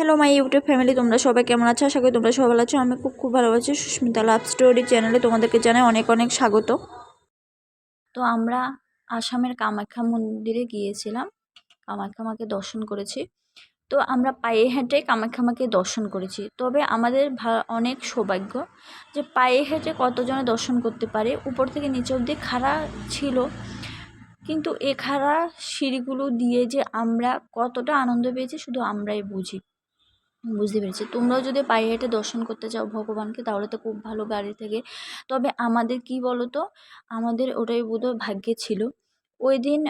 Hello my YouTube family তোমরা সবাই কেমন আছো? আশা করি তোমরা সবাই আছো। আমি খুব খুব ভালো আছি। সুস্মিতা লাভ স্টোরি চ্যানেলে তোমাদেরকে জানাই অনেক অনেক স্বাগত। তো আমরা আসামের কামাখ্যা মন্দিরে গিয়েছিলাম। কামাখ্যা মাকে দর্শন করেছি। তো আমরা পায়ে হেঁটে কামাখ্যা মাকে দর্শন করেছি। তবে আমাদের অনেক সৌভাগ্য যে পায়ে হেঁটে কতজনে দর্শন করতে পারে, উপর থেকে নিচে অবধি খাড়া ছিল। কিন্তু এ খাড়া সিঁড়িগুলো দিয়ে যে আমরা কতটা আনন্দ পেয়েছি, শুধু আমরাই বুঝি। বুঝতে পেরেছি। তোমরাও যদি পায়ে হেঁটে দর্শন করতে চাও ভগবানকে, তাহলে তো খুব ভালো গাড়ি থেকে। তবে আমাদের কি বলো তো আমাদের ওটাই বোধহয় ভাগ্যে ছিল। ওই দিন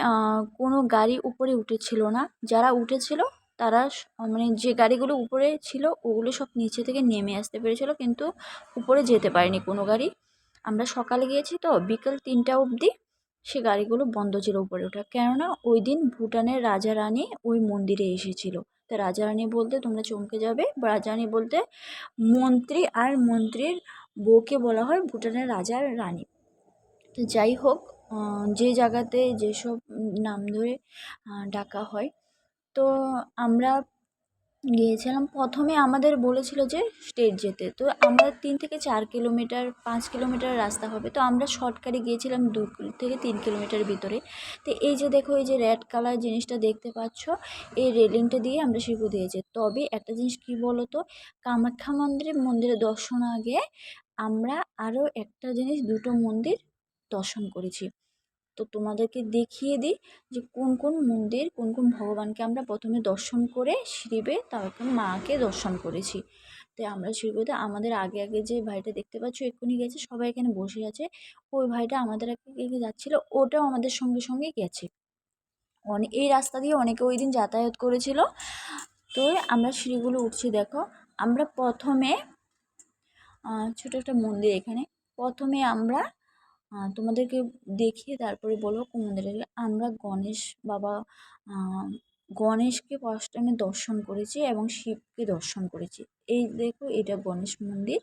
কোনো গাড়ি উপরে উঠেছিল না। যারা উঠেছিল, তারা মানে যে গাড়িগুলো উপরে ছিল, ওগুলো সব নিচে থেকে নেমে আসতে পেরেছিল। কিন্তু উপরে যেতে পারেনি কোনো গাড়ি। আমরা সকালে গিয়েছি তো, বিকেল তিনটা অবধি সে গাড়িগুলো বন্ধ ছিল উপরে ওঠা। কেননা ওই দিন ভুটানের রাজা রানী ওই মন্দিরে এসেছিল। তা রাজা রানী বলতে তোমরা চমকে যাবে। রাজা রানী বলতে মন্ত্রী আর মন্ত্রীর বউকে বলা হয় ভুটানের রাজার রানী। তো যাই হোক যে জায়গাতে যেসব নাম ধরে ডাকা হয়, তো আমরা গিয়েছিলাম। প্রথমে আমাদের বলেছিল যে স্টেট যেতে। তো আমরা তিন থেকে চার কিলোমিটার পাঁচ কিলোমিটার রাস্তা হবে। তো আমরা শর্টকাটে গিয়েছিলাম দু থেকে তিন কিলোমিটার ভিতরে। তো এই যে দেখো, এই যে রেড কালার জিনিসটা দেখতে পাচ্ছ, এই রেলিংটা দিয়ে আমরা সেগুলো দিয়েছি তবে একটা জিনিস কি বলো তো কামাখ্যা মন্দিরে মন্দিরে দর্শন আগে আমরা আরও একটা জিনিস, দুটো মন্দির দর্শন করেছি। তো তোমাদেরকে দেখিয়ে দিই যে কোন কোন মন্দির, কোন কোন ভগবানকে আমরা প্রথমে দর্শন করে শিবে, তারপর মাকে দর্শন করেছি। তো আমরা শিবতে আমাদের আগে আগে যে ভাইটা দেখতে পাচ্ছ এক্ষুনি গেছে, সবাই এখানে বসে আছে। ওই ভাইটা আমাদের আগে যাচ্ছিল, ওটাও আমাদের সঙ্গে সঙ্গে গেছে। অনেক এই রাস্তা দিয়ে অনেকে ওই দিন যাতায়াত করেছিল। তো আমরা সিঁড়িগুলো উঠছি, দেখো। আমরা প্রথমে ছোট একটা মন্দির এখানে। প্রথমে আমরা তোমাদেরকে দেখিয়ে তারপরে বলব কোন আমরা গণেশ বাবা গণেশকে ফার্স্ট আমি দর্শন করেছি এবং শিবকে দর্শন করেছি। এই দেখো এটা গণেশ মন্দির।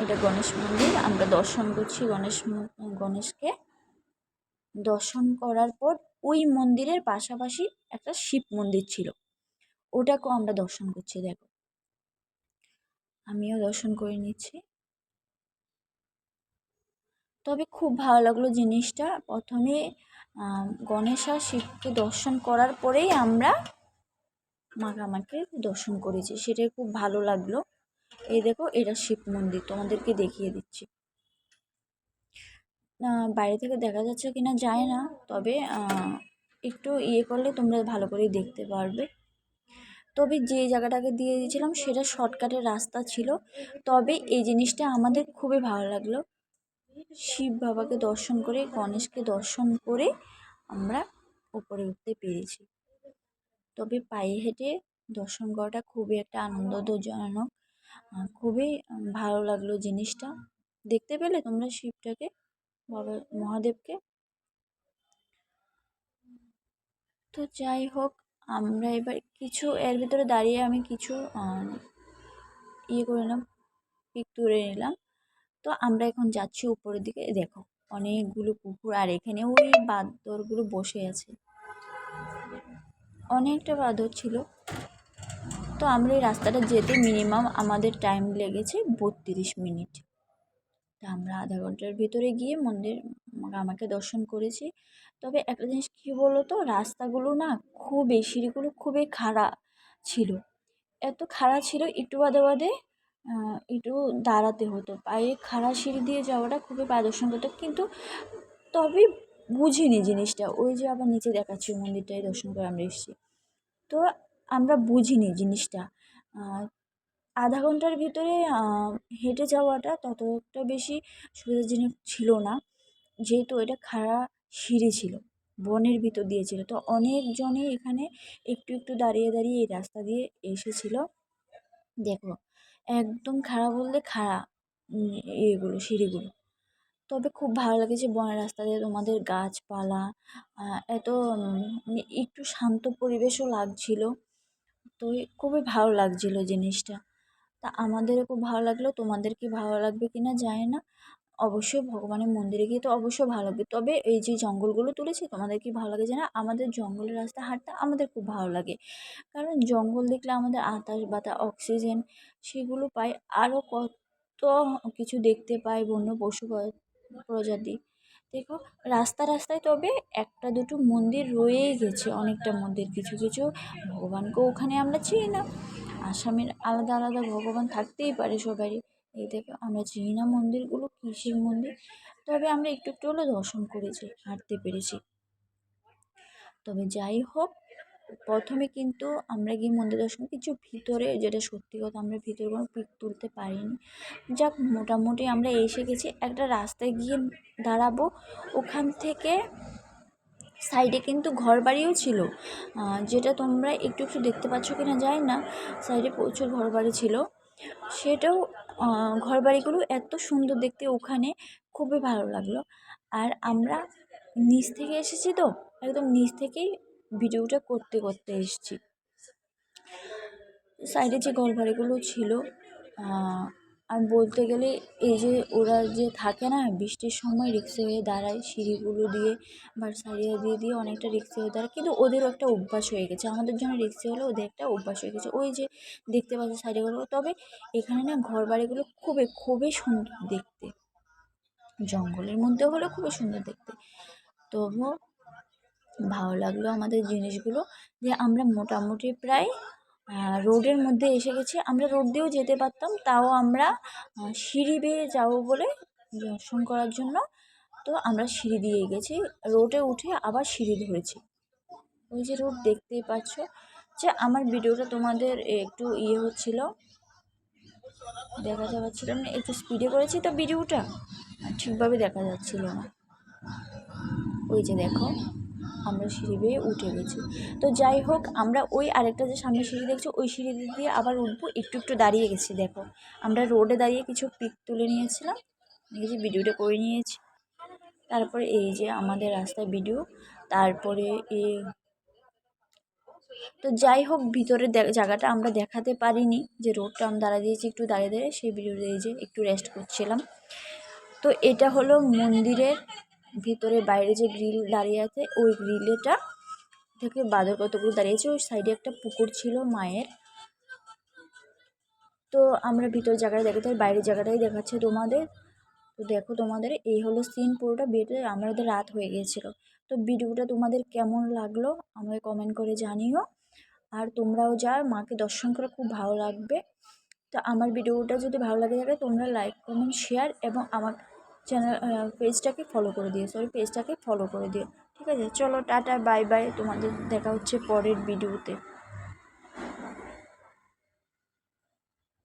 এটা গণেশ মন্দির। আমরা দর্শন করছি গণেশ গণেশকে। দর্শন করার পর ওই মন্দিরের পাশাপাশি একটা শিব মন্দির ছিল। ওটাকেও আমরা দর্শন করছি, দেখো। আমিও দর্শন করে নিচ্ছি। তবে খুব ভালো লাগল জিনিসটা। প্রথমে গণেশ আর শিবকে দর্শন করার পরেই আমরা মা কামাকে দর্শন করেছি। সেটাই খুব ভালো লাগল। এই দেখো, এটা শিব মন্দির, তোমাদেরকে দেখিয়ে দিচ্ছি। বাইরে থেকে দেখা যাচ্ছে কিনা যায় না, তবে একটু ইয়ে করলে তোমরা ভালো করেই দেখতে পারবে। তবে যে জায়গাটাকে দিয়ে দিয়েছিলাম, সেটা শর্টকাটের রাস্তা ছিল। তবে এই জিনিসটা আমাদের খুবই ভালো লাগল। শিব বাবাকে দর্শন করে, গণেশকে দর্শন করে আমরা উপরে উঠতে পেরেছি। তবে পায়ে হেঁটে দর্শন করাটা খুবই একটা আনন্দজনক খুবই ভালো লাগল জিনিসটা। দেখতে পেলে তোমরা শিবটাকে, বাবা মহাদেবকে? তো যাই হোক, আমরা এবার কিছু, এর ভিতরে দাঁড়িয়ে আমি কিছু ইয়ে করে নিলাম পিক তুলে নিলাম। তো আমরা এখন যাচ্ছি উপরের দিকে। দেখো, অনেকগুলো কুকুর আর এখানে ওই বাঁদরগুলো বসে আছে। অনেকটা বাঁদর ছিল। তো আমরা এই রাস্তাটা যেতে মিনিমাম আমাদের টাইম লেগেছে বত্রিশ মিনিট। তা আমরা আধা ঘণ্টার ভিতরে গিয়ে মন্দির, আমাকে দর্শন করেছি। তবে একটা জিনিস কী বলো তো রাস্তাগুলো না খুবই সিঁড়িগুলো খুবই খাড়া ছিল। এত খাড়া ছিল, একটু বাদে বাদে একটু দাঁড়াতে হতো। পায়ে খাড়া সিঁড়ি দিয়ে যাওয়াটা খুবই পায়ে দর্শন হতো। কিন্তু তবে বুঝিনি জিনিসটা। ওই যে আবার নিচে দেখাচ্ছি মন্দিরটাই দর্শন করে আমরা এসেছি। তো আমরা বুঝিনি জিনিসটা। আধা ঘণ্টার ভিতরে হেঁটে যাওয়াটা ততটা বেশি সুবিধাজনক ছিল না। যেহেতু এটা খাড়া সিঁড়ি ছিল, বনের ভিতর দিয়ে ছিল। তো অনেকজনই এখানে একটু একটু দাঁড়িয়ে দাঁড়িয়ে এই রাস্তা দিয়ে এসেছিল। দেখো একদম খাড়া বলতে খাড়া ইয়েগুলো, সিঁড়িগুলো। তবে খুব ভালো লেগেছে বনের রাস্তা দিয়ে তোমাদের গাছপালা এত মানে একটু শান্ত পরিবেশও লাগছিল। তো খুবই ভালো লাগছিল জিনিসটা। তা আমাদেরও খুব ভালো লাগল, তোমাদের কি ভালো লাগবে কি না জানি না। অবশ্যই ভগবানের মন্দিরে গিয়ে তো অবশ্যই ভালো লাগবে। তবে এই যে জঙ্গলগুলো তুলেছি, তোমাদের কি ভালো লাগে জানা? আমাদের জঙ্গলের রাস্তা হাঁটতে আমাদের খুব ভালো লাগে। কারণ জঙ্গল দেখলে আমাদের আতাস বাতা অক্সিজেন সেগুলো পাই। আরও কত কিছু দেখতে পাই বন্য পশু প্রজাতি। দেখো, রাস্তা রাস্তায় তবে একটা দুটো মন্দির রয়েই গেছে, অনেকটা মন্দির। কিছু কিছু ভগবানকেও ওখানে আমরা চিনি না। আসামের আলাদা আলাদা ভগবান থাকতেই পারে সবারই। এই দেখো আমরা চিনি না মন্দিরগুলো কিসের মন্দির। তবে আমরা একটু একটু হলেও দর্শন করেছি, হাঁটতে পেরেছি। তবে যাই হোক, প্রথমে কিন্তু আমরা গিয়ে মন্দির দর্শন, কিছু ভিতরে যেটা সত্যি কথা আমরা ভিতরে কোনো পিক তুলতে পারিনি। যাক, মোটামুটি আমরা এসে গেছি, একটা রাস্তায় গিয়ে দাঁড়াবো। ওখান থেকে সাইডে কিন্তু ঘর বাড়িও ছিল যেটা তোমরা একটু একটু দেখতে পাচ্ছ কি না জানি না। সাইডে প্রচুর ঘর বাড়ি ছিল। সেটাও ঘর বাড়িগুলো এত সুন্দর দেখতে ওখানে, খুবই ভালো লাগল। আর আমরা নিচ থেকে এসেছি তো, একদম নিচ থেকেই ভিডিওটা করতে করতে এসেছি। সাইডে যে ঘর বাড়িগুলো ছিল আর বলতে গেলে এই যে ওরা যে থাকে না, বৃষ্টির সময় রিক্সে হয়ে দাঁড়ায় সিঁড়িগুলো দিয়ে বা সারিয়া দিয়ে দিয়ে অনেকটা রিক্সে হয়ে দাঁড়ায়। কিন্তু ওদেরও একটা অভ্যাস হয়ে গেছে। আমাদের জন্য রিক্সে হলে ওদের একটা অভ্যাস হয়ে গেছে। ওই যে দেখতে পাচ্ছে সাইডেগুলো তবে এখানে না ঘর বাড়িগুলো খুবই খুবই সুন্দর দেখতে। জঙ্গলের মধ্যে হলে খুবই সুন্দর দেখতে। তবুও ভালো লাগল আমাদের জিনিসগুলো। যে আমরা মোটামুটি প্রায় রোডের মধ্যে এসে গেছি। আমরা রোড দিয়েও যেতে পারতাম, তাও আমরা সিঁড়ি বেয়ে যাব বলে দর্শন করার জন্য। তো আমরা সিঁড়ি দিয়ে গেছি। রোডে উঠে আবার সিঁড়ি ধরেছি। ওই যে রোড দেখতেই পাচ্ছ। যে আমার ভিডিওটা তোমাদের একটু ইয়ে হচ্ছিল, দেখা যাচ্ছিল না, একটু স্পিডে করেছি তো ভিডিওটা ঠিকভাবে দেখা যাচ্ছিল না। ওই যে দেখো। আমরা সিঁড়ি বেয়ে উঠে গেছি। তো যাই হোক, আমরা ওই আরেকটা যে সামনে সিঁড়ি দেখছ, ওই সিঁড়ি দিয়ে আবার উঠবো। একটু একটু দাঁড়িয়ে গেছি, দেখো। আমরা রোডে দাঁড়িয়ে কিছু পিক তুলে নিয়েছিলাম। দেখেছি ভিডিওটা করে নিয়েছি। তারপরে এই যে আমাদের রাস্তায় ভিডিও। তারপরে এ তো যাই হোক ভিতরে দে- জায়গাটা আমরা দেখাতে পারিনি। যে রোডটা আমরা দাঁড়া দিয়েছি, একটু দাঁড়িয়ে দাঁড়িয়ে, সেই ভিডিওতে এই যে একটু রেস্ট করছিলাম। তো এটা হলো মন্দিরের ভিতরে বাইরে যে গ্রিল দাঁড়িয়ে আছে, ওই গ্রিলেটা থেকে বাদর কতগুলো দাঁড়িয়েছে, ওই সাইডে একটা পুকুর ছিল মায়ের। তো আমরা ভিতর জায়গায় দেখাতে বাইরের জায়গাটাই দেখাচ্ছে তোমাদের। তো দেখো তোমাদের, এই হলো সিন পুরোটা বেটে আমাদের রাত হয়ে গিয়েছিল। তো ভিডিওটা তোমাদের কেমন লাগল আমাকে কমেন্ট করে জানিও। আর তোমরাও যা মাকে দর্শন করে খুব ভালো লাগবে। তো আমার ভিডিওটা যদি ভালো লাগে থাকে, তোমরা লাইক কমেন্ট শেয়ার এবং আমার চ্যানেল পেজটাকে ফলো করে দিও সরি পেজটাকে ফলো করে দিও। ঠিক আছে? চলো, টাটা বাই বাই তোমাদের দেখা হচ্ছে পরের ভিডিওতে